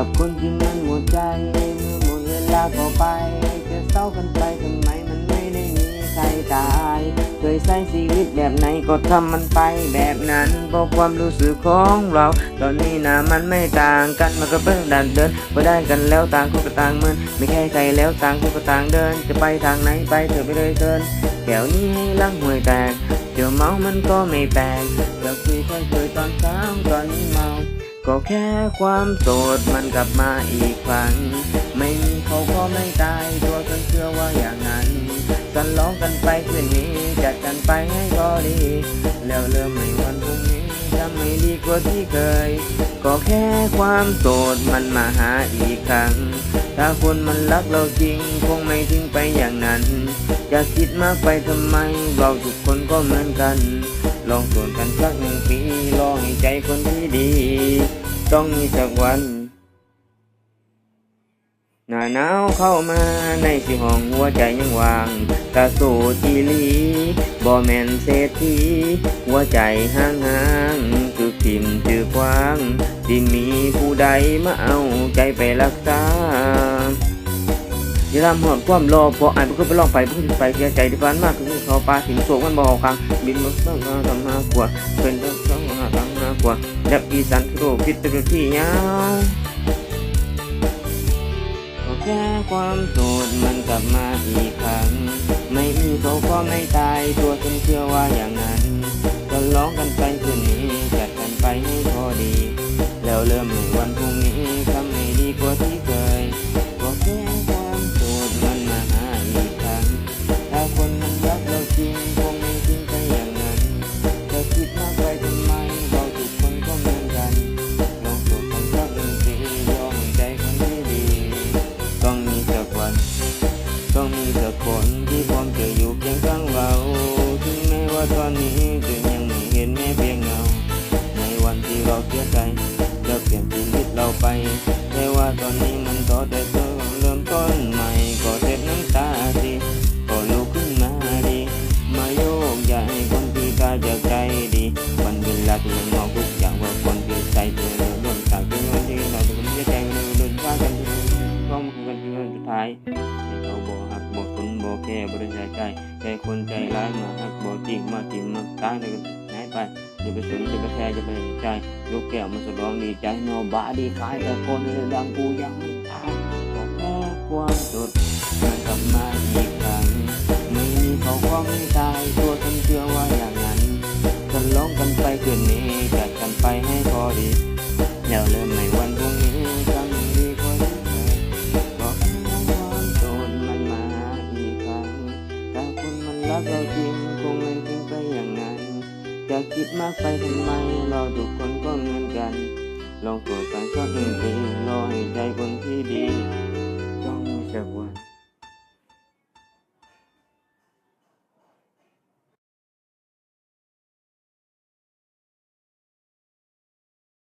กับคนที่มันหมดใจเมื่อหมดเวลาก็ไป จะเศร้ากันไปทำไมมันไม่ได้มีใครตายเคยใช้ชีวิตแบบไหนก็ทำมันไปแบบนั้นเพราะความรู้สึกของเรา ตอนนี้นะมันไม่ต่างกันมันก็เพิ่งดันเดินพอได้กันแล้วต่างคนก็ต่างเหมือนไม่แค่ใครแล้วต่างคนก็ต่างเดิน จะไปทางไหนไปเถอะไปเลยเดินแก้วนี้ให้ลังห่วยแตกเดี๋ยวเมามันก็ไม่แปลกจะคุยค่อยคุยตอนเช้าตอน ก็แค่ความโสดมันกลับมาอีกครั้ง ไม่มีเขาก็ไม่ตายตัวฉันเชื่อว่าอย่างนั้นกันร้องกันไปคืนนี้จัดกันไปให้พอดี แล้วเริ่มในวันพรุ่งนี้จะไม่ดี กว่าที่เคย ก็แค่ความโสดมันมาหาอีกครั้ง ถ้าคนมันรักเราจริง คงไม่ทิ้งไปอย่างนั้นจะคิดมากไปทำไม เราทุกคนก็เหมือนกัน ลองส่วนกันสักหนึ่งปีรอให้ใจคนที่ดี ต้องมีสักวันหน้าหนาวเข้ามาในสิห้องหัวใจยังวางตาโซจีลีบ่แมนเศรษฐีหัวใจห่างห่าง ทิมจือกว้างที่มีผู้ใดมาเอาใจไปรักษาอย่าทำหอดความรอพออ่านเพื่อไปลองไปเพื่อไปเสียใจที่ผ่านมากคือเขาปลาถึงโศกมันบอกกลางบินมาสื่องทำมากว่าเป็นเรื่องสองมาทำมากว่าดับอีสันโรคิดเป็นที่ยาวก็แค่ความโสดมันกลับมาอีกครั้ง ไม่มีเขาก็ไม่ตายตัวฉันเชื่อว่าอย่างนั้นก็ร้องกันไปคืนนี้จัดกันไปให้ พอดี แล้วเริ่มในวันพรุ่งนี้ทำให้ดีกว่าที่เคยก็แค่ความโสดมันมาหาอีกครั้งถ้าคนมันรักเราจริงคงไม่ทิ้งไปอย่างนั้นจะคิดมากไปทำไมเราทุกคนก็เหมือนกันลองโสดกันสักหนึ่งปีลองใจคนที่ดี ต้องมีสักวัน ต้องมีสักคนที่พร้อมจะอยู่เคียงข้างเราถึงแม้ว่าตอนนี้จะ เราเสียใจจะเปลี่ยนชีวิตเราไป แต่ว่าตอนนี้มันต่อแต่เธอเริ่มต้นใหม่ก็เจ็บน้ำตาสิก็ลุกขึ้นมาดีมาโยกย้ายคนที่กาจะใจดีวันเวลาที่มันมองทุกอย่างว่าคนที่ใจเธอเริ่มจากที่วันที่เราจะไม่ใจเราเดินฟ้ากันพร้อมกันที่วันสุดท้ายเขาบอกหักบอกสนบอกแค่บริจาคใจแต่คนใจร้ายมาหักบอกจริงมาจริงมาตายเลยหายไป อย่าไปสนอย่าไปแคร์อย่าไปสนใจลูกแก้วมันสลองดีใจโนบาดีขายแต่คนเรือดังกูยังไม่ตายก็แค่ความสุดมันกลับมาอีกครั้งไม่มีเขาก็ไม่ตายตัวฉันเชื่อว่าอย่างนั้นกันร้องกันไปคืนนี้จัดกันไปให้พอดีแล้วเริ่มในวันพรุ่งนี้กันดีกว่าที่เคยก็แค่ความสุดมันมาอีกครั้งถ้าคนมันรักเราจริงคงไม่ทิ้งไปอย่างนั้น จะคิดมากไปทำไมเราทุกคนก็เหมือนกัน ลองโปรดกันสักหนึ่งทีรอให้ใจคนที่ดี ต้องมีสักวัน